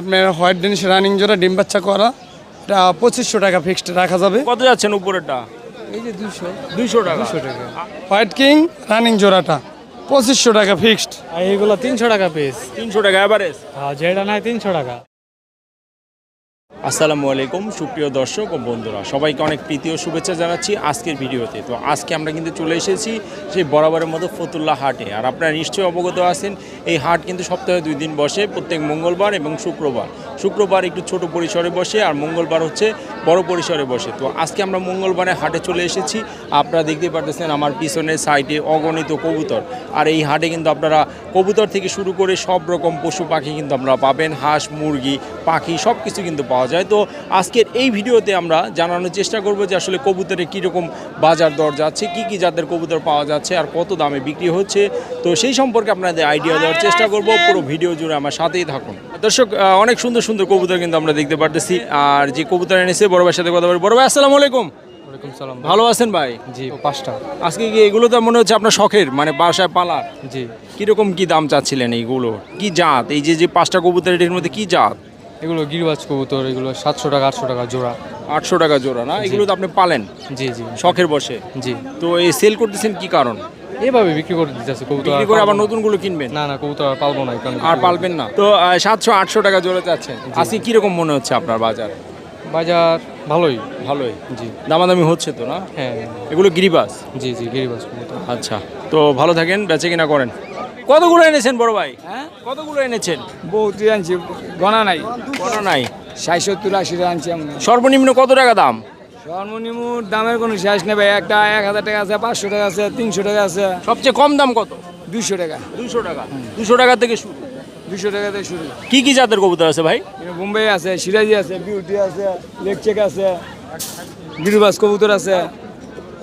আপনার white Danish running জোড়া ডিম বাচ্চা করা এটা পঁচিশশো টাকা ফিক্সড রাখা যাবে। কত যাচ্ছেন উপরেটা এই যে দুশো দুইশো টাকা। দুশো টাকা। হোয়াইট কিং রানিং জোড়াটা পঁচিশশো টাকা ফিক্সড আর এইগুলো তিনশো টাকা পিস তিনশো টাকা অ্যাভারেজ হ্যাঁ যেটা নাই তিনশো টাকা। আসসালামু আলাইকুম, সুপ্রিয় দর্শক ও বন্ধুরা, সবাইকে অনেক প্রীতি ও শুভেচ্ছা জানাচ্ছি আজকের ভিডিওতে। তো আজকে আমরা কিন্তু চলে এসেছি সেই বরাবরের মতো ফতুল্লা হাটে। আর আপনারা নিশ্চয়ই অবগত আছেন, এই হাট কিন্তু সপ্তাহে দুই দিন বসে, প্রত্যেক মঙ্গলবার এবং শুক্রবার। শুক্রবার একটু ছোট পরিসরে বসে আর মঙ্গলবার হচ্ছে বড় পরিসরে বসে। তো আজকে আমরা মঙ্গলবারে হাটে চলে এসেছি। আপনারা দেখতে পারতেছেন আমার পিছনের সাইডে অগণিত কবুতর। আর এই হাটে কিন্তু আপনারা কবুতর থেকে শুরু করে সব রকম পশু পাখি কিন্তু আপনারা পাবেন। হাঁস, মুরগি, পাখি সব কিছু কিন্তু পাওয়া যায়। তো আজকের এই ভিডিওতে আমরা জানানোর চেষ্টা করব যে আসলে কবুতরে কীরকম বাজার দর যাচ্ছে কি কি জাতের কবুতর পাওয়া যাচ্ছে আর কত দামে বিক্রি হচ্ছে। তো সেই সম্পর্কে আপনাদের আইডিয়া দেওয়ার চেষ্টা করব। পুরো ভিডিও জুড়ে আমার সাথেই থাকুন। দর্শক অনেক সুন্দর সুন্দর কবুতর কিন্তু আমরা দেখতে পারতেছি। আর যে কবুতর এনেছে বড় ভাইয়ের সাথে কথা বলি বড় ভাই আসসালামু আলাইকুম। সালাম ভালো আছেন ভাই? জি পাঁচটা। আজকে কি এগুলো তো মনে হচ্ছে আপনার শখের মানে বাসায় পালার জি। কীরকম কি দাম চাচ্ছিলেন এইগুলো? কি জাত? এই যে যে পাঁচটা কবুতর এটির মধ্যে কি জাত? এগুলো গিরিবাজ কবুতর এগুলো সাতশো টাকা আটশো টাকা জোড়া। আটশো টাকা জোড়া না? এগুলো তো আপনি পালেন? জি জি। শখের বসে? জি। তো এই সেল করতেছেন কি কারণ? এভাবে বিক্রি করে দিতেছে কবুতর বিক্রি করে আবার। নতুনগুলো কিনবেন? না না কবুতর আর পালবো না কারণ। আর পালবেন না? তো সাতশো আটশো টাকা জোড়া যাচ্ছেন আজকে কীরকম মনে হচ্ছে আপনার বাজার? বাজার ভালোই। ভালোই? জি। দামাদামি হচ্ছে তো না? হ্যাঁ। এগুলো গিরিবাস জি জি গিরিবাস আচ্ছা। তো ভালো থাকেন বেচে কিনা করেন। কতগুলো এনেছেন বড় ভাই? হ্যাঁ? কতগুলো এনেছেন? বহুত আনছি গণা নাই। কত নাই। ষাট সত্তর আশি আনছি আমরা সর্বনিম্ন কত টাকা দাম? সর্বনিম্ন দামের কোনো শেষ নেই ভাই। একটা এক হাজার টাকা আছে পাঁচশো টাকা আছে তিনশো টাকা আছে। সবচেয়ে কম দাম কত? দুশো টাকা। দুশো টাকা। দুশো টাকা থেকে শুরু। দুশো টাকা থেকে শুরু। কি কি জাতের কবুতর আছে ভাই? বোম্বাই আছে সিরাজি আছে বিউটি আছে লেকচেক আছে গিরিবাস কবুতর আছে।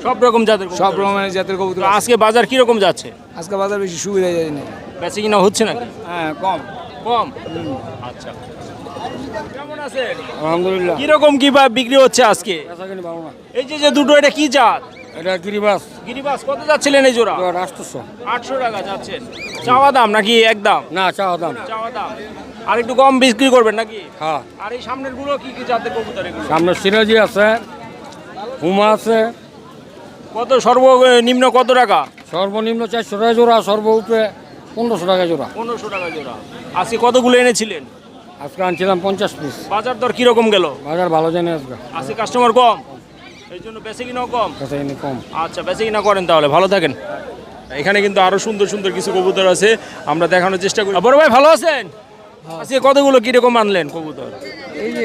সব রকম জাতের সব রকমের জাতের কবুতর আছে। আজকে বাজার কীরকম যাচ্ছে? আজকে বাজার বেশি সুবিধা যায় না বেচে কিনা হচ্ছে নাকি? হ্যাঁ কম। কম? আচ্ছা। কেমন আছেন? আলহামদুলিল্লাহ। কীরকম কি বা বিক্রি হচ্ছে আজকে? এই যে যে দুটো এটা কি জাত? এটা গিরিবাস। গিরিবাস কত যাচ্ছিলেন এই জোড়া? রাষ্ট্রশো আটশো টাকা যাচ্ছেন। চাওয়া দাম নাকি একদম? না চাওয়া দাম। চাওয়া দাম। আর একটু কম বিক্রি করবেন নাকি? হ্যাঁ। আর এই সামনেরগুলো কি কি জাতের কবুতর এগুলো? সামনে সিরাজি আছে হুমা আছে কত সর্বনিম্ন কত টাকা? সর্বনিম্ন চারশো টাকা জোড়া সর্ব উপরে পনেরোশো টাকা জোড়া। পনেরোশো টাকা জোড়া। আজকে কতগুলো এনেছিলেন? আজকে আনছিলাম পঞ্চাশ পিস। বাজার দর কীরকম গেল? বাজার ভালো জানে আজকে। আজকে কাস্টমার কম? এই জন্য বেশি কিনাও কম? কাছে এনে কম। আচ্ছা বেশি কিনা করেন তাহলে। ভালো থাকেন। এখানে কিন্তু আরও সুন্দর সুন্দর কিছু কবুতর আছে। আমরা দেখানোর চেষ্টা করি। বড় ভাই ভালো আছেন? আজকে কতগুলো কীরকম আনলেন কবুতর? এই যে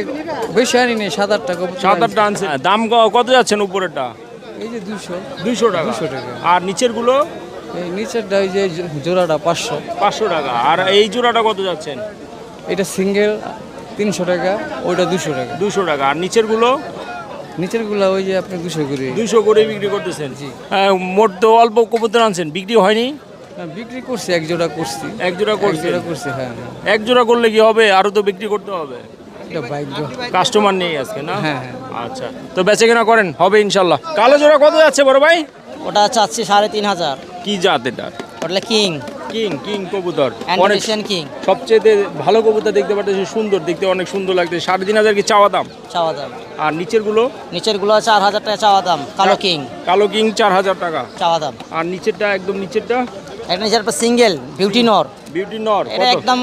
বেশি আনি নেই সাত আটটা কবুতর সাত আটটা আনছেন। দাম কত যাচ্ছেন উপরেরটা? এই যে দুশো দুইশো টাকা। দুশো টাকা। আর নিচেরগুলো এই নিচেরটা ওই যে জোড়াটা পাঁচশো। পাঁচশো টাকা। আর এই জোড়াটা কত যাচ্ছেন? এটা সিঙ্গেল তিনশো টাকা ওইটা দুশো টাকা। দুশো টাকা। আর নিচেরগুলো নিচেরগুলা ওই যে আপনি দুশো করে। দুইশো করে বিক্রি করতেছেন। জি। হ্যাঁ, মোট তো অল্প কবুতর আনছেন। বিক্রি হয়নি? বিক্রি করছি এক জোড়া করছি। এক জোড়া করছে করছি হ্যাঁ। এক জোড়া করলে কি হবে? আরও তো বিক্রি করতে হবে। কাস্টমার নেই আজকে না? হ্যাঁ, হ্যাঁ। আচ্ছা। তো বেচে কেনা করেন? হবে ইনশাল্লাহ। কালো জোড়া কত যাচ্ছে বড় ভাই? ওটা চাচ্ছি সাড়ে তিন হাজার। কি জাত এটা? ওটা কিং। কিং কিং কবুতর। অনেক কিং। সবচেয়ে ভালো কবুতর দেখতে পাচ্ছি সুন্দর। দেখতে অনেক সুন্দর লাগছে। সাড়ে তিন হাজার কি চাওয়া দাম? চাওয়া দাম। আর নিচেরগুলো নিচেরগুলো চার হাজার টাকা চাওয়া দাম। কালো কিং। কালো কিং চার হাজার টাকা। চাওয়া দাম। আর নিচেরটা একদম নিচেরটা? একটা নিচের সিঙ্গেল বিউটি নর বিউটি নর এটা একদম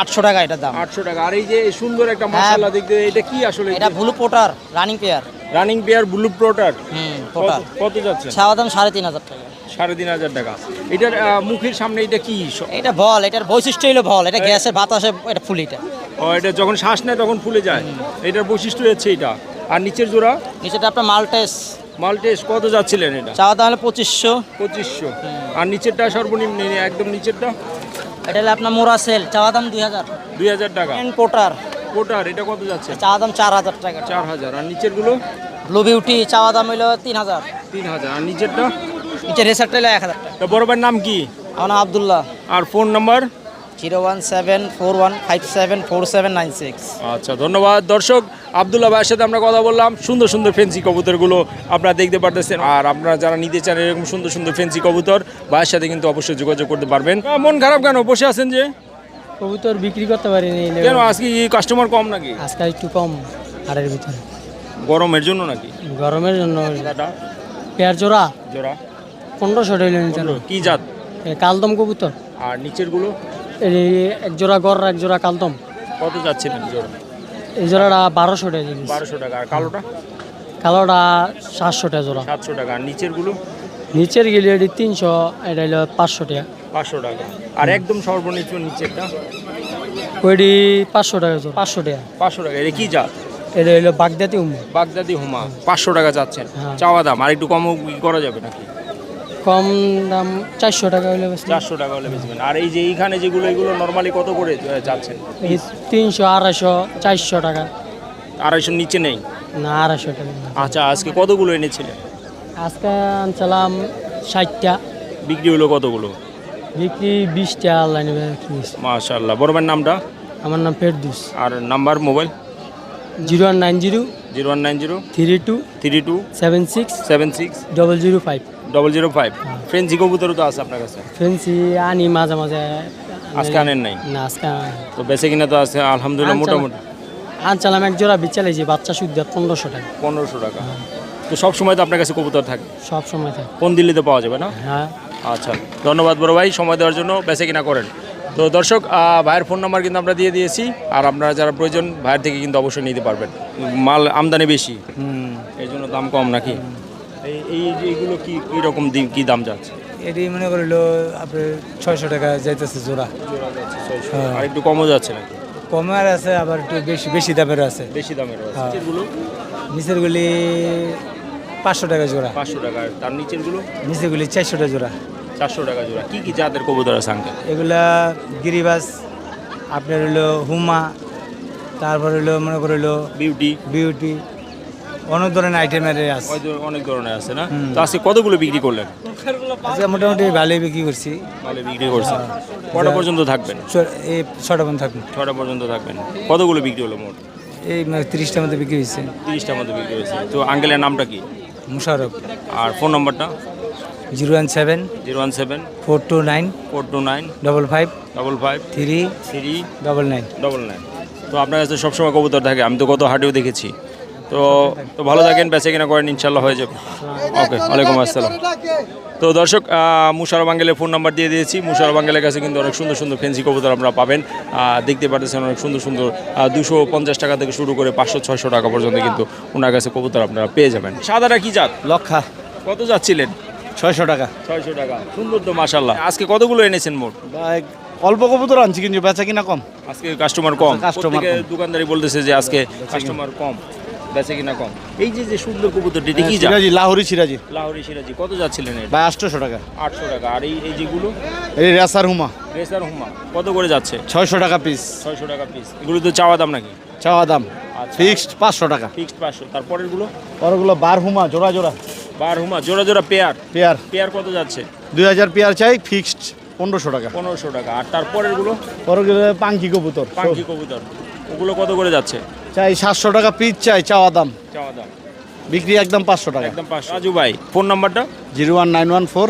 আটশো টাকা এটার দাম। আটশো টাকা। আর এই যে সুন্দর একটা হ্যাঁ। মশলা দেখতে এটা কি আসলে? এটা blue pouter running pair running pair blue pouter hmm pouter কত যাচ্ছে? দাম সাড়ে তিন হাজার টাকা। সাড়ে তিন হাজার টাকা। এটার মুখের সামনে এটা কি? এটা বল এটার বৈশিষ্ট্য হলো বল। এটা গ্যাসের বাতাসে এটা ফুল এটা। ও এটা যখন শ্বাস নেয় তখন ফুলে যায়। এটার বৈশিষ্ট্য হচ্ছে এটা। আর নিচের জোড়া? নিচেটা আপনার মালটেস মাল্টেস কত যাচ্ছিলেন এটা? চাওয়া দাম হলো পঁচিশশো। পঁচিশশো। আর নিচেরটা সর্বনিম্ন একদম নিচেরটা? এটা হলো আপনার মোরাসেল চাওয়া দাম দুই হাজার। দুই হাজার টাকা। পোটার কোটার। এটা কত যাচ্ছে? চাওয়া দাম চার হাজার টাকা। চার হাজার। আর নিচেরগুলো ব্লু বিউটি চাওয়া দাম হলো তিন হাজার। তিন হাজার। আর নিচেরটা? নিচে রেসারটা হলো এক হাজার টাকা। তা বড় ভাইয়ের নাম কি? আমার নাম আবদুল্লাহ। আর phone number? Zero one seven four one five seven four seven nine six. আচ্ছা ধন্যবাদ। দর্শক আবদুল্লাহ ভাইয়ের সাথে আমরা কথা বললাম। সুন্দর সুন্দর ফেন্সি কবুতরগুলো আপনারা দেখতে পারতেছেন। আর আপনারা যারা নিতে চান এরকম সুন্দর সুন্দর ফেন্সি কবুতর ভাইয়ের সাথে কিন্তু অবশ্যই যোগাযোগ করতে পারবেন। মন খারাপ কেন? বসে আছেন যে? কবুতর বিক্রি করতে পারিনি কেন আজকে কি কাস্টমার কম নাকি? আজকাল একটু কম হাটের ভিতরে। গরমের জন্য নাকি? গরমের জন্য। দাদা? পেয়ার জোড়া? জোড়া? পনেরোশো টাকা নিতে কি জাত? কালদম কবুতর। আর নিচেরগুলো এই এক জোড়া গড় এক জোড়া কালদম। কত যাচ্ছিলেন জোড়া? এই জোড়াটা বারোশো টাকা জিনিস বারোশো টাকা। আর কালোটা? কালোটা সাতশো টাকা জোড়া। সাতশো টাকা। আর নিচেরগুলো নিচের গেলে এটি তিনশো এটা হলো পাঁচশো টাকা। পাঁচশো টাকা। আর একদম সর্বনিম্ন নিচেরটা? ওইটি পাঁচশো টাকা জোড়া। পাঁচশো টাকা। পাঁচশো টাকা। এটা কি জাত? এটা হলো বাগদাতি উম। বাগদাদি হুমা। পাঁচশো টাকা যাচ্ছেন হ্যাঁ। চাওয়া দাম। আর একটু কমও করা যাবে নাকি? কম দাম চারশো টাকা হলে বেশি চারশো টাকা হলে বেচবেন। আর এই যে এইখানে যেগুলো এগুলো নর্মালি কত করে যাচ্ছেন? তিনশো আড়াইশো চারশো টাকা। আড়াইশোর নিচে নেই? না আড়াইশো টাকা আচ্ছা আজকে কতগুলো এনেছিলেন? আজকে আনছিলাম ষাটটা। বিক্রি হলো কতগুলো? বিক্রি বিশটা লাইনে কিনেছি মাশাল্লাহ বড়বের নামটা? আমার নাম ফেরদুস। আর number mobile? Zero one nine zero zero one nine zero three two three two seven six seven six double zero five. Double zero five ফ্রেন্সি কবুতরও তো আছে আপনার কাছে? ফেন্সি আনি মাঝে মাঝে। আজকে আনেন নাই? না আজকে তো বেঁচে কিনা তো আছে আলহামদুলিল্লাহ মোটামুটি। আনছিলাম এক জোড়া বিচালাইছি বাচ্চা শুদ্ধ পনেরোশো টাকা। পনেরোশো টাকা। তো সব সময় তো আপনার কাছে কবুতর থাকে? সব সময় থাকে। কোন দিল্লিতে পাওয়া যাবে না? হ্যাঁ। আচ্ছা ধন্যবাদ বড় ভাই সময় দেওয়ার জন্য বেঁচে কিনা করেন। তো দর্শক ভাইয়ের ফোন নাম্বার কিন্তু আমরা দিয়ে দিয়েছি আর আপনারা যারা প্রয়োজন ভাইয়ের থেকে কিন্তু অবশ্যই নিতে পারবেন। মাল আমদানি বেশি। এই জন্য দাম কম নাকি? এই যে এইগুলো কি কী রকম দিন কী দাম যাচ্ছে? এটি মনে করিল আপনার ছয়শো টাকা যাইতেছে জোড়া। আর একটু কমও যাচ্ছে নাকি? কমের আছে আবার একটু বেশি বেশি দামের আছে। বেশি দামের আছে। হ্যাঁ। নিচেরগুলি? পাঁচশো টাকা জোড়া। পাঁচশো টাকা। আর তার নিচেরগুলো? নিচেরগুলি চারশো টাকা জোড়া। চারশো টাকা জোড়া। কী কী জাতের কবুতর আছে আঙ্কেল? এগুলা গিরিবাস আপনার হলো হুমা তারপর হলো মনে করিল বিউটি। বিউটি। অনেক ধরনের আইটেমের আছে। অনেক ধরনের আছে না? তো আজকে কতগুলো বিক্রি করলেন? আজকে মোটামুটি ভালোই বিক্রি করছি। ভালো বিক্রি করছেন। কটা পর্যন্ত থাকবেন? এই ছটা পর্যন্ত থাকুন ছটা পর্যন্ত থাকবেন। কতগুলো বিক্রি হলো মোট? এই মানে তিরিশটার মধ্যে বিক্রি হয়েছে। তিরিশটার মতো বিক্রি হয়েছে। তো আঙ্কেলের নামটা কি? মুশারফ। আর ফোন নম্বরটা zero one seven zero one seven four two nine four two nine double five double five three three double nine. Double nine. তো আপনার কাছে সবসময় কবুতর থাকে আমি তো কত হাটেও দেখেছি। তো তো ভালো থাকেন বেঁচে কিনা করেন ইনশাল্লাহ হয়ে যাবে। ওকে ওয়ালাইকুম আসসালাম। তো দর্শক আহ, মুশারফ আঙ্গেলের ফোন নাম্বার দিয়ে দিয়েছি। মুশারফ আঙ্গেলের কাছে কিন্তু অনেক সুন্দর সুন্দর ফেন্সি কবুতর আপনারা পাবেন। দেখতে পাচ্ছেন অনেক সুন্দর সুন্দর দুশো পঞ্চাশ টাকা থেকে শুরু করে পাঁচশো ছয়শো টাকা পর্যন্ত কিন্তু ওনার কাছে কবুতর আপনারা পেয়ে যাবেন। সাদাটা কি জাত? লক্ষা। কত যাচ্ছিলেন? ছয়শো টাকা। ছয়শো টাকা। সুন্দর তো মাসাল্লাহ আজকে কতগুলো এনেছেন মোট? অল্প কবুতর আনছি কিন্তু বেচা কিনা কম। আজকে কাস্টমার কম। কাস্টমার দোকানদারি বলতেছে যে আজকে কাস্টমার কম। বেচে কিনা কম। এই যে যে সুন্দর কবুতর এটি কি যা সিরাজি লাহোরি সিরাজি। লাহোরি সিরাজি। কত যাচ্ছিলেন এটা? ভাই আটশোশো টাকা। আটশো টাকা। আর এই এই যেগুলো? এই রেসার হুমা। রেসার হুমা। কত করে যাচ্ছে? ছয়শো টাকা পিস ছয়শো টাকা পিস এগুলো তো চাওয়া দাম নাকি? চাওয়া দাম। আচ্ছা। ফিক্সড পাঁচশো টাকা। ফিক্সড পাঁচশো। তারপরেরগুলো? পরগুলো বার হুমা জোড়া জোড়া। বার হুমা জোড়া জোড়া পেয়ার। পেয়ার। পেয়ার কত যাচ্ছে? দুই হাজার পেয়ার চাই ফিক্সড পনেরোশো টাকা। পনেরোশো টাকা। আর তারপরেরগুলো? পরগুলো পাঙ্কি কবুতর পাঙ্কি কবুতর। ওগুলো কত করে যাচ্ছে? চাই সাতশো টাকা পিস চাই চাওয়া দাম। চাওয়া দাম। বিক্রি একদম পাঁচশো টাকা। একদম পাঁচশো। রাজু ভাই ফোন নাম্বারটা? Zero one nine one four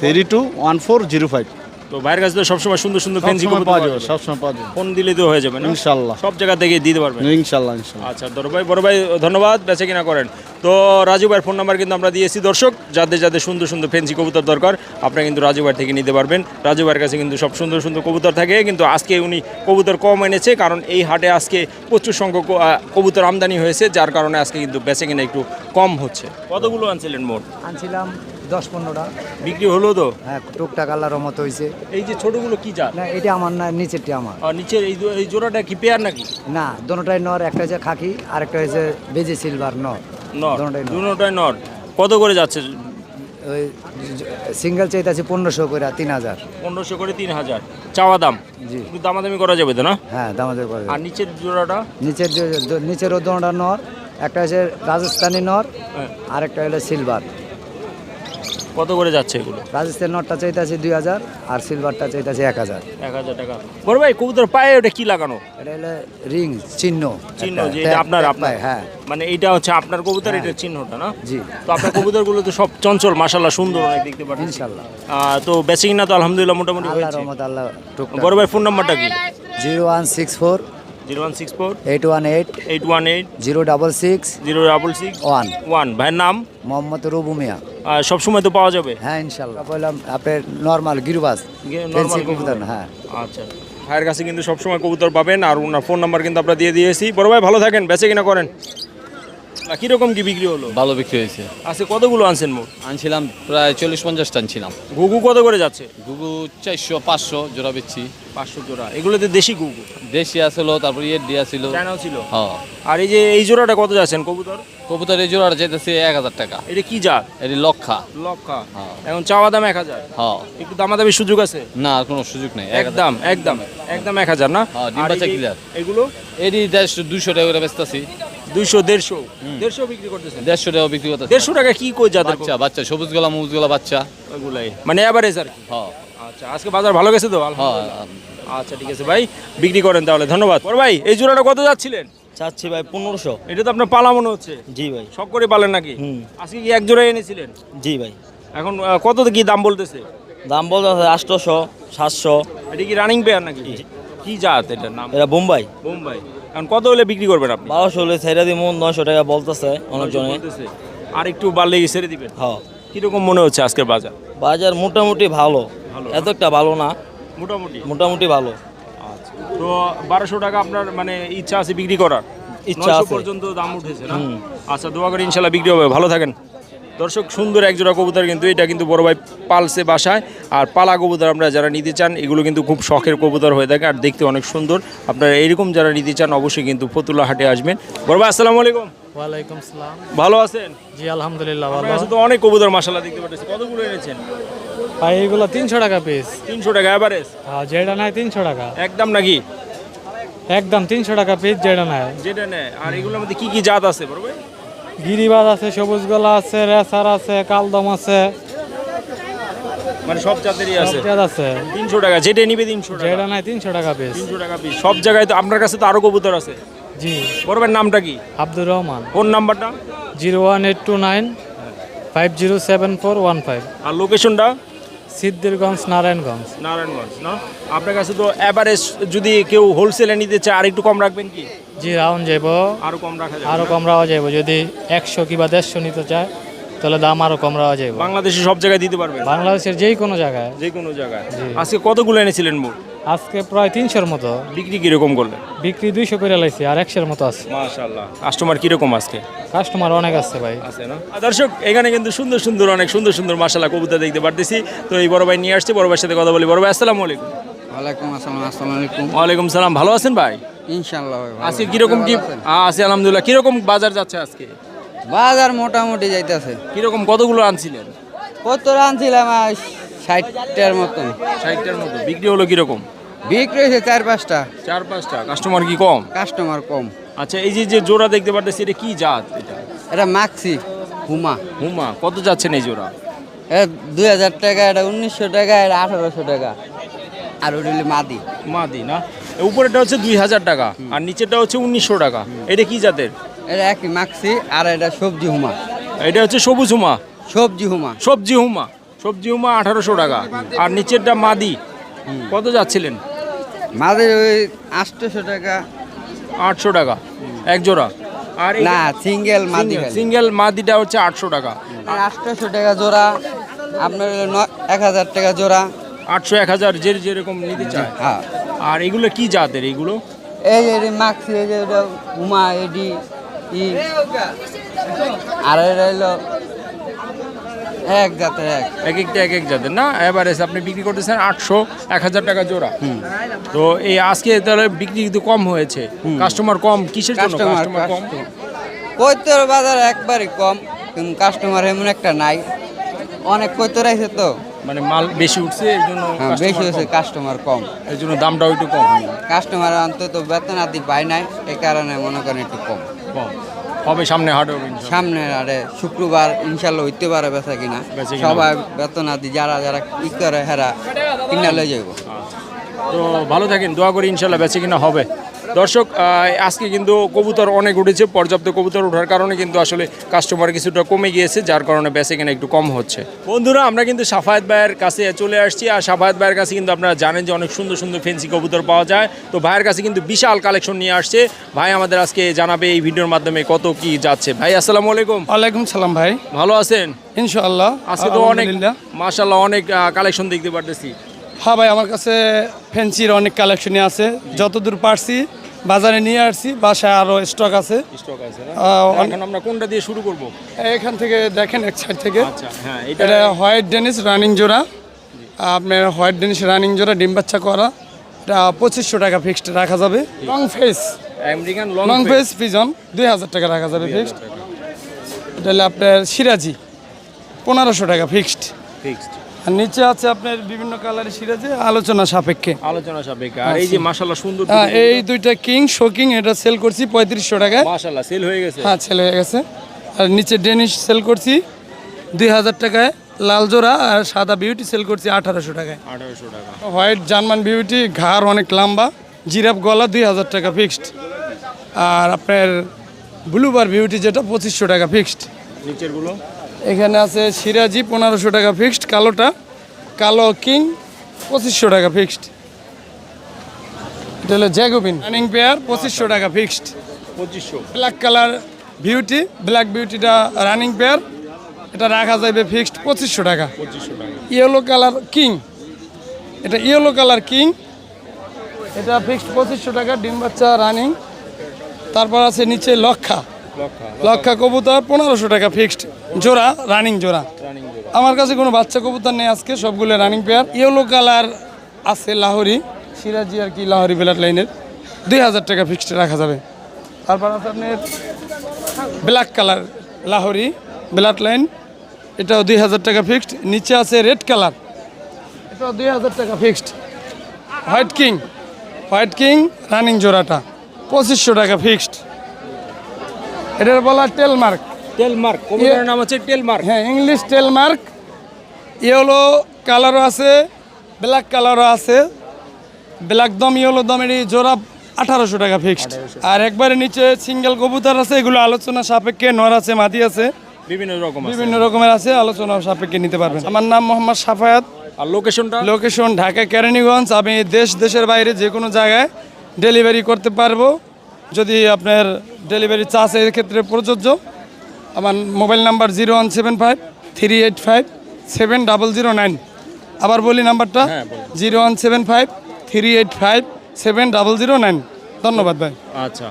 three two one four zero five. তো ভাইয়ের কাছে তো সবসময় সুন্দর সুন্দর ফেন্সি সবসময় কবুতর পাওয়া যাবে সবসময় পাওয়া যাবে। ফোন দিলে তো হয়ে যাবে না? ইনশাল্লাহ। সব জায়গা থেকে দিতে পারবেন ইনশাল্লাহ ইনশাল্লাহ। আচ্ছা বড় ভাই বড় ভাই ধন্যবাদ বেচে কিনা করেন। তো রাজু ভাইয়ের ফোন নাম্বার কিন্তু আমরা দিয়েছি দর্শক যাদের যাদের সুন্দর সুন্দর ফেন্সি কবুতর দরকার আপনারা কিন্তু রাজু ভাই থেকে নিতে পারবেন। রাজু ভাইয়ের কাছে কিন্তু সব সুন্দর সুন্দর কবুতর থাকে কিন্তু আজকে উনি কবুতর কম এনেছে কারণ এই হাটে আজকে প্রচুর সংখ্যক কবুতর আমদানি হয়েছে যার কারণে আজকে কিন্তু বেচে কিনা একটু কম হচ্ছে। কতগুলো আনছিলেন মোট? আনছিলাম দশ পনেরোটা। বিক্রি হলো তো? হ্যাঁ টুকটাক আল্লাহর মতো হয়েছে এই যে ছোটগুলো কি জাত? না এটা আমার না নিচেরটি আমার। আর নিচের এই এই জোড়াটা কি পেয়ার নাকি? না দোনোটাই নর একটা হচ্ছে খাকি আর একটা হচ্ছে বেজে সিলভার নর। নর দোনোটাই নর। দুটোটাই নর। কত করে যাচ্ছে? ওই সিঙ্গেল চাইতে আছে পনেরোশো করে তিন হাজার। পনেরোশো করে তিন হাজার। চাওয়া দাম? জি। কিন্তু দামাদামি করা যাবে তো না? হ্যাঁ দামাদের করে আর নিচের জোড়াটা? নিচের যে নিচেরও দোনোটা নর একটা হচ্ছে রাজস্থানি নর হ্যাঁ। আর একটা হলো সিলভার। কত করে যাচ্ছে এগুলো? রাজস্থান নরটা চাইতেছে দুই হাজার আর সিলভারটা চাইতেছে এক হাজার। এক হাজার টাকা। বড় ভাই কবুতর পায়ে ওটা কি লাগানো? এটা হলো রিং চিহ্ন। চিহ্ন যে আপনার আপনার। হ্যাঁ। মানে এইটা হচ্ছে আপনার কবুতর হ্যাঁ। এটা চিহ্নটা না? জি। তো আপনার কবুতরগুলো তো সব চঞ্চল মাশাল্লাহ সুন্দর অনেক দেখতে পাচ্ছেন ইনশাল্লাহ তো বেসিং না তো আলহামদুলিল্লাহ মোটামুটি আল্লাহ রহমত আল্লাহ বড় ভাই ফোন নাম্বারটা কি? Zero one six four zero one six four? Eight one eight eight one eight? Zero double six zero double six? One. One. ভাইয়ের নাম? মোহাম্মদ রুবু মিয়া। সবসময় তো পাওয়া যাবে? হ্যাঁ ইনশাল্লাহ। বললাম আপনার নর্মাল গিরুবাস হ্যাঁ। আচ্ছা। ভাইয়ের কাছে কিন্তু সবসময় কবুতর পাবেন আর ওনার ফোন নাম্বার কিন্তু আপনার দিয়ে দিয়েছি। বড় ভাই ভালো থাকেন বেঁচে কিনা করেন। কীরকম কি বিক্রি হলো? ভালো বিক্রি হয়েছে। আজকে কতগুলো আনছেন মোট? আনছিলাম প্রায় চল্লিশ পঞ্চাশটা আনছিলাম। ঘুঘু কত করে যাচ্ছে? গুগু চারশো পাঁচশো জোড়া বেচছি। পাঁচশো জোড়া। এগুলোতে দেশি ঘুঘু? দেশি আসলো তারপর ইয়ের দিয়ে আসলো চায়নাও ছিল? হ্যাঁ আর এই যে এই জোড়াটা কত যাচ্ছেন কবুতর? কবুতর এই জোড়াটা চাইতেছে এক হাজার টাকা। এটা কি জাত? এটি লক্ষা। লক্ষা। হ্যাঁ। এখন চাওয়া দাম এক হাজার? হ্যাঁ একটু দামাদামি সুযোগ আছে? না কোনো সুযোগ নেই। একদম একদম একদম এক হাজার না? হ্যাঁ, ডিম বাচ্চা এই এগুলো? এটি দেড়শো দুশো টাকা করে বেচতেছি। দুইশো দেড়শো। দেড়শো বিক্রি করতেছেন? দেড়শো টাকা বিক্রি করতেছি দেড়শো টাকা কি কই যাদের বাচ্চা বাচ্চা সবুজ গলা মবুজ গলা বাচ্চা। ওগুলাই মানে এভারেজ আর কি? হ্যাঁ আচ্ছা আজকে বাজার ভালো গেছে তো? হ্যাঁ আচ্ছা ঠিক আছে ভাই। বিক্রি করেন তাহলে ধন্যবাদ। বড় ভাই এই জোড়াটা কত যাচ্ছিলেন? চাচ্ছি ভাই পনেরোশো। এটা তো আপনার পালা মনে হচ্ছে? জি ভাই। শখ করে পালেন নাকি? আজকে কি এক জোড়া এনেছিলেন? জি ভাই। এখন কত কি দাম বলতেছে? দাম বলতে আটশোশো সাতশো। এটা কি রানিং পেয়ার নাকি? কি জাত এটার নাম? এটা বোম্বাই। বোম্বাই। এখন কত হলে বিক্রি করবেন আপনি? বারোশো হলে ছেড়ে দিব নয়শো টাকা বলতেছে অনেকজনে। আর একটু বাড়লে ছেড়ে দিবেন? হ্যাঁ। কীরকম মনে হচ্ছে আজকের বাজার? বাজার মোটামুটি ভালো। এত একটা ভালো না। মোটামুটি? মোটামুটি ভালো। আচ্ছা। তো বারোশো টাকা আপনার মানে ইচ্ছা আছে বিক্রি করার? ইচ্ছা আছে। পর্যন্ত দাম উঠেছে না? আচ্ছা দোয়া করে ইনশাল্লাহ বিক্রি হবে। ভালো থাকেন। দর্শক সুন্দর এক জোড়া কবুতর কিন্তু এটা কিন্তু বড় ভাই পালসে বাসায়। আর পালা কবুতর আমরা যারা নিতে চান এগুলো কিন্তু খুব শখের কবুতর হয়ে থাকে আর দেখতে অনেক সুন্দর। আপনারা এরকম যারা নিতে চান অবশ্যই কিন্তু ফতুল্লা হাটে আসবেন। বড় ভাই আসসালামু আলাইকুম। ওয়ালাইকুম সালাম। ভালো আছেন? জি আলহামদুলিল্লাহ ভালো। কাছে তো অনেক কবুতর মাসাল্লাহ দেখতে পাচ্ছি। কতগুলো এনেছেন? ভাই এগুলো তিনশো টাকা পিস তিনশো টাকা অ্যাভারেজ হ্যাঁ যেটা নেয় তিনশো টাকা। একদম নাকি? একদম তিনশো টাকা পিস যেটা নেয়। যেটা নেয়। আর এগুলোর মধ্যে কি কি জাত আছে বড় ভাই? গিরিবাজ আছে সবুজ গলা আছে রেসার আছে কালদম আছে। মানে সব জাতেরই আছে। জাত আছে। তিনশো টাকা যেটা নিবে তিনশো টাকা। যেটা তিনশো টাকা পিস তিনশো টাকা পিস সব জায়গায় তো আপনার কাছে তো আরও কবুতর আছে। জি। বড়বের নামটা কি? আব্দুর রহমান। ফোন নাম্বারটা? Zero one eight two nine five zero seven four one five. আর লোকেশনটা? সিদ্দিরগঞ্জ নারায়ণগঞ্জ। নারায়ণগঞ্জ না? আপনার কাছে তো অ্যাভারেজ যদি কেউ হোলসেলে নিতে চায় আর একটু কম রাখবেন কি? জি রাউন্ড যাব আরও কম রাখা যাবে আরও কম রাওয়া যাইব। যদি একশো কিংবা দেড়শো নিতে চায় তাহলে দাম আরও কম রাওয়া যাইব। বাংলাদেশে সব জায়গায় দিতে পারবেন? বাংলাদেশের যেই কোনো জায়গায়। যে কোনো জায়গায়? আজকে কতগুলো এনেছিলেন মোট? আজকে প্রায় তিনশোর মতো। বিক্রি কীরকম করলেন? বিক্রি দুইশো করে লাইছি আর একশোর মতো আছে। মাশাল্লাহ কাস্টমার কীরকম আজকে? কাস্টমার অনেক আছে ভাই। আছে না? দর্শক এখানে কিন্তু সুন্দর সুন্দর অনেক সুন্দর সুন্দর মাশাল্লাহ কবুতর দেখতে পারতেছি। তো এই বড় ভাই নিয়ে আসছে বড় ভাইয়ের সাথে কথা বলি। বড় ভাই আসসালামু আলাইকুম। ওয়ালাইকুম আসসালাম আসসালামু আলাইকুম। ওয়ালাইকুম সালাম ভালো আছেন ভাই? ইনশাল্লাহ আজকে কীরকম কি আছে আলহামদুলিল্লাহ। কীরকম বাজার যাচ্ছে আজকে? বাজার মোটামুটি যাইতেছে। কীরকম কতগুলো আনছিলেন? কত আনছিলাম ষাটটার মতন। ষাটটার মতো। বিক্রি হলো কীরকম? বিক্রি হয়েছে চার পাঁচটা। চার পাঁচটা। কাস্টমার কি কম? কাস্টমার কম। আচ্ছা এই যে যে জোড়া দেখতে পারতেছি এটা কি জাত এটা? এটা মাক্সি হুমা। হুমা। কত যাচ্ছেন এই জোড়া? দুই হাজার টাকা এটা উনিশশো টাকা এটা আঠারোশো টাকা। আর ওটা হলো মাদি। মাদি না? এ উপরেরটা হচ্ছে দুই হাজার টাকা আর নিচেরটা হচ্ছে উনিশশো টাকা। এটা কি জাতের? এটা একই মাক্সি আর এটা সবজি হুমা। এটা হচ্ছে সবুজ হুমা। সবজি হুমা। সবজি হুমা। সবজি হুমা আঠারোশো টাকা। আর নিচেরটা মাদি। কত যাচ্ছিলেন? মাদি ওই আটশোশো টাকা। আটশো টাকা। এক জোড়া। আর না সিঙ্গেল মাদি সিঙ্গেল মাদিটা হচ্ছে আটশো টাকা। আর আটশোশো টাকা জোড়া। আপনার এক হাজার টাকা জোড়া। আটশো এক হাজার যে যেরকম নিতে চায়। হ্যাঁ। আর এগুলো কি জাতের এগুলো? এই যে মাক্সি এই যে উমা এডি ই। আর হলো এক জাতের এক। এক একটা এক এক জাতের না? এভারেজ আপনি বিক্রি করতেছেন আটশো এক হাজার টাকা জোড়া। তো এই আজকে তাহলে বিক্রি কিন্তু কম হয়েছে। কাস্টমার কম কিসের জন্য? কাস্টমার কাস্টমার কম। কৈতর বাজার একবারই কম কিন্তু কাস্টমার এমন একটা নাই। অনেক কৈতর আছে তো। মানে মাল বেশি উঠছে এই জন্য হ্যাঁ বেশি হয়েছে কাস্টমার কম। এই জন্য দামটাও একটু কম কাস্টমার অন্তত বেতন আদি পায় নাই এই কারণে মনে করেন একটু কম। কম। হবে সামনে হাট হবে সামনে আরে শুক্রবার ইনশাল্লাহ হইতে পারে বেচা কিনা। সবাই বেতন আদি যারা যারা ই করে হেরা কিনা লয়ে যাইব। তো ভালো থাকেন দোয়া করি ইনশাল্লাহ বেঁচে কিনা হবে। দর্শক আজকে কিন্তু কবুতর অনেক উঠেছে পর্যাপ্ত কবুতর ওঠার কারণে কিন্তু আসলে কাস্টমার কিছুটা কমে গিয়েছে যার কারণে বেচে কেনা একটু কম হচ্ছে। বন্ধুরা আমরা কিন্তু সাফায়াত ভাইয়ের কাছে চলে আসছি আর সাফায়াত ভাইয়ের কাছে কিন্তু আপনারা জানেন যে অনেক সুন্দর সুন্দর ফেন্সি কবুতর পাওয়া যায়। তো ভাইয়ের কাছে কিন্তু বিশাল কালেকশন নিয়ে আসছে। ভাই আমাদের আজকে জানাবে এই ভিডিওর মাধ্যমে কত কি যাচ্ছে। ভাই আসসালামু আলাইকুম। ওয়ালাইকুম সালাম ভাই। ভালো আছেন? ইনশাআল্লাহ আজকে তো অনেক মাশাল্লাহ অনেক কালেকশন দেখতে পারতেছি। হ্যাঁ ভাই আমার কাছে ফ্যান্সির অনেক কালেকশনই আছে। যতদূর পারছি বাজারে নিয়ে আসছি বাসায় আরও স্টক আছে। স্টক এখন আমরা কোনটা দিয়ে শুরু করব? এখান থেকে দেখেন এক সাইড থেকে। আচ্ছা হ্যাঁ এটা হোয়াইট ডেনিস রানিং জোড়া। আপনার হোয়াইট ডেনিস রানিং জোড়া ডিম বাচ্চা করা। এটা পঁচিশশো টাকা ফিক্সড রাখা যাবে। Long face American long face pigeon দুই হাজার টাকা রাখা যাবে ফিক্সড এটা হলো আপনার সিরাজি পনেরোশো টাকা ফিক্সড ফিক্সড আর নিচে আছে আপনার বিভিন্ন কালারের সিরাজি আলোচনা সাপেক্ষে। আলোচনা সাপেক্ষে। আর এই যে মাশাল্লাহ সুন্দর হ্যাঁ এই দুইটা কিং শোকিং এটা সেল করছি পঁয়ত্রিশশো টাকায়। মাশাল্লাহ সেল হয়ে গেছে। হ্যাঁ সেল হয়ে গেছে। আর নিচে ডেনিশ সেল করছি দুই হাজার টাকায়। লাল জোড়া আর সাদা বিউটি সেল করছি আঠারোশো টাকায়। আঠারোশো টাকা। হোয়াইট জার্মান বিউটি ঘাড় অনেক লম্বা জিরাফ গলা দুই হাজার টাকা ফিক্সড আর আপনার ব্লুবার বিউটি যেটা পঁচিশশো টাকা ফিক্সড নিচেরগুলো এখানে আছে সিরাজি পনেরোশো টাকা ফিক্সড কালোটা কালো কিং পঁচিশশো টাকা ফিক্সড। এটা হলো জ্যাগোবিন রানিং পেয়ার পঁচিশশো টাকা ফিক্সড। পঁচিশশো। ব্ল্যাক কালার বিউটি ব্ল্যাক বিউটিটা রানিং পেয়ার এটা রাখা যাবে ফিক্সড পঁচিশশো টাকা। পঁচিশশো টাকা। ইয়েলো কালার কিং এটা ইয়েলো কালার কিং এটা ফিক্সড পঁচিশশো টাকা ডিম বাচ্চা রানিং তারপর আছে নিচে লক্ষা। লক্ষা কবুতর পনেরোশো টাকা ফিক্সড জোড়া রানিং জোড়া। আমার কাছে কোনো বাচ্চা কবুতর নেই আজকে সবগুলো রানিং পেয়ার ইয়েলো কালার আছে লাহরি সিরাজি আর কি লাহরি বেলাট লাইনের। দুই হাজার টাকা ফিক্সড রাখা যাবে। তারপর আছে আপনার black colour Lahori blood line. এটাও দুই হাজার টাকা ফিক্সড নিচে আছে রেড কালার এটাও দুই হাজার টাকা fixed white king white king running জোড়াটা। পঁচিশশো টাকা ফিক্সড এটার বলা টেল মার্ক টেল মার্ক কবুতরের নাম হচ্ছে টেল মার্ক হ্যাঁ ইংলিশ টেল মার্ক ইয়েলো কালারও আছে ব্ল্যাক কালারও আছে। ব্ল্যাক দম ইয়েলো দমের এই জোড়া আঠারোশো টাকা ফিক্সড আর একবারে নিচে সিঙ্গেল কবুতর আছে এগুলো আলোচনা সাপেক্ষে নর আছে মাদি আছে। বিভিন্ন রকম বিভিন্ন রকমের আছে আলোচনা সাপেক্ষে নিতে পারবেন। আমার নাম মোহাম্মদ সাফায়াত। আর লোকেশনটা লোকেশন ঢাকা কেরানীগঞ্জ। আমি দেশ দেশের বাইরে যে কোনো জায়গায় ডেলিভারি করতে পারব। যদি আপনার ডেলিভারি চার্জ এর ক্ষেত্রে প্রযোজ্য আমার mobile number zero one seven five three eight five seven double zero nine আবার বলি নাম্বারটা zero one seven five three eight five seven double zero nine ধন্যবাদ ভাই। আচ্ছা।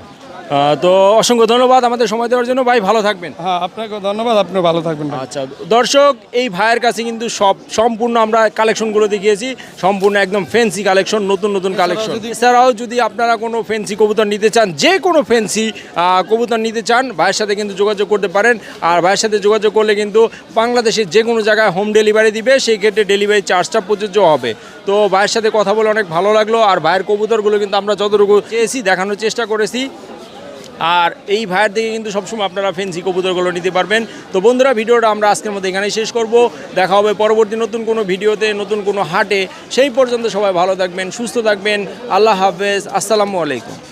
তো অসংখ্য ধন্যবাদ আমাদের সময় দেওয়ার জন্য। ভাই ভালো থাকবেন। হ্যাঁ আপনাকেও ধন্যবাদ আপনিও ভালো থাকবেন আচ্ছা দর্শক এই ভাইয়ের কাছে কিন্তু সব সম্পূর্ণ আমরা কালেকশনগুলো দেখিয়েছি। সম্পূর্ণ একদম ফেন্সি কালেকশন নতুন নতুন কালেকশন। এছাড়াও যদি আপনারা কোনো ফেন্সি কবুতর নিতে চান যে কোনো ফেন্সি কবুতর নিতে চান ভাইয়ের সাথে কিন্তু যোগাযোগ করতে পারেন। আর ভাইয়ের সাথে যোগাযোগ করলে কিন্তু বাংলাদেশের যে কোনো জায়গায় হোম ডেলিভারি দিবে সেই ক্ষেত্রে ডেলিভারি চার্জটা প্রযোজ্য হবে। তো ভাইয়ের সাথে কথা বলে অনেক ভালো লাগল। আর ভাইয়ের কবুতরগুলো কিন্তু আমরা যতটুকু চেয়েছি দেখানোর চেষ্টা করেছি। আর এই ভাইয়ের দিকে কিন্তু সবসময় আপনারা ফেন্সি কবুতরগুলো নিতে পারবেন। তো বন্ধুরা, ভিডিওটা আমরা আজকের মধ্যে এখানেই শেষ করব। দেখা হবে পরবর্তী নতুন কোনো ভিডিওতে, নতুন কোনো হাটে। সেই পর্যন্ত সবাই ভালো থাকবেন, সুস্থ থাকবেন। আল্লাহ হাফেজ। আসসালামু আলাইকুম।